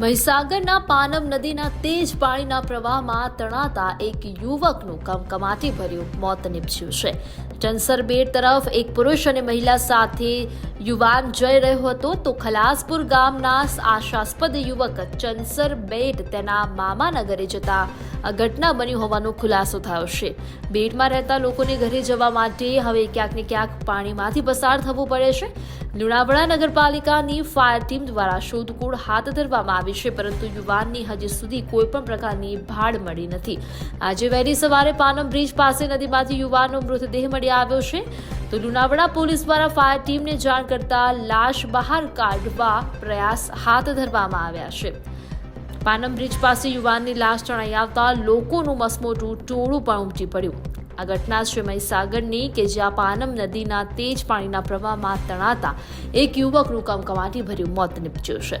મહીસાગરના પાનમ નદીના તેજ પાણીના પ્રવાહમાં તણાતા એક યુવકનું કમકમાટી ભર્યું, મોત નીપજ્યું છે. ચંસર બેટ તરફ એક પુરુષ અને મહિલા સાથે યુવાન જઈ રહ્યો હતો તો ખલાસપુર ગામના આશાસ્પદ યુવક ચંસર બેટ તેના મામા નગરે જતા આ ઘટના બની હોવાનો ખુલાસો થયો છે. બેટમાં રહેતા લોકોને ઘરે જવા માટે હવે ક્યાંક ને ક્યાંક પાણીમાંથી પસાર થવું પડે છે. લુણાવાડા નગરપાલિકાની ફાયર ટીમ દ્વારા શોધખોળ હાથ ધરવામાં આવી છે, પરંતુ યુવાનની હજી સુધી કોઈ પણ પ્રકારની ભાડ મળી નથી. આજે વહેલી સવારે પાનમ બ્રિજ પાસે નદીમાંથી યુવાનનો મૃતદેહ મળી આવ્યો છે. તો લુણાવાડા પોલીસ દ્વારા ફાયર ટીમને જાણ કરતા લાશ બહાર કાઢવા પ્રયાસ હાથ ધરવામાં આવ્યા છે. પાનમ બ્રિજ પાસે યુવાનની લાશ જણાઈ આવતા લોકોનું મસમોટું ટોળું પણ ઉમટી પડ્યું. આ ઘટના છે મહીસાગરની કે જ્યાં પાનમ નદીના તેજ પાણીના પ્રવાહમાં તણાતા એક યુવકનું કમકમાટી ભર્યું મોત નીપજ્યું છે.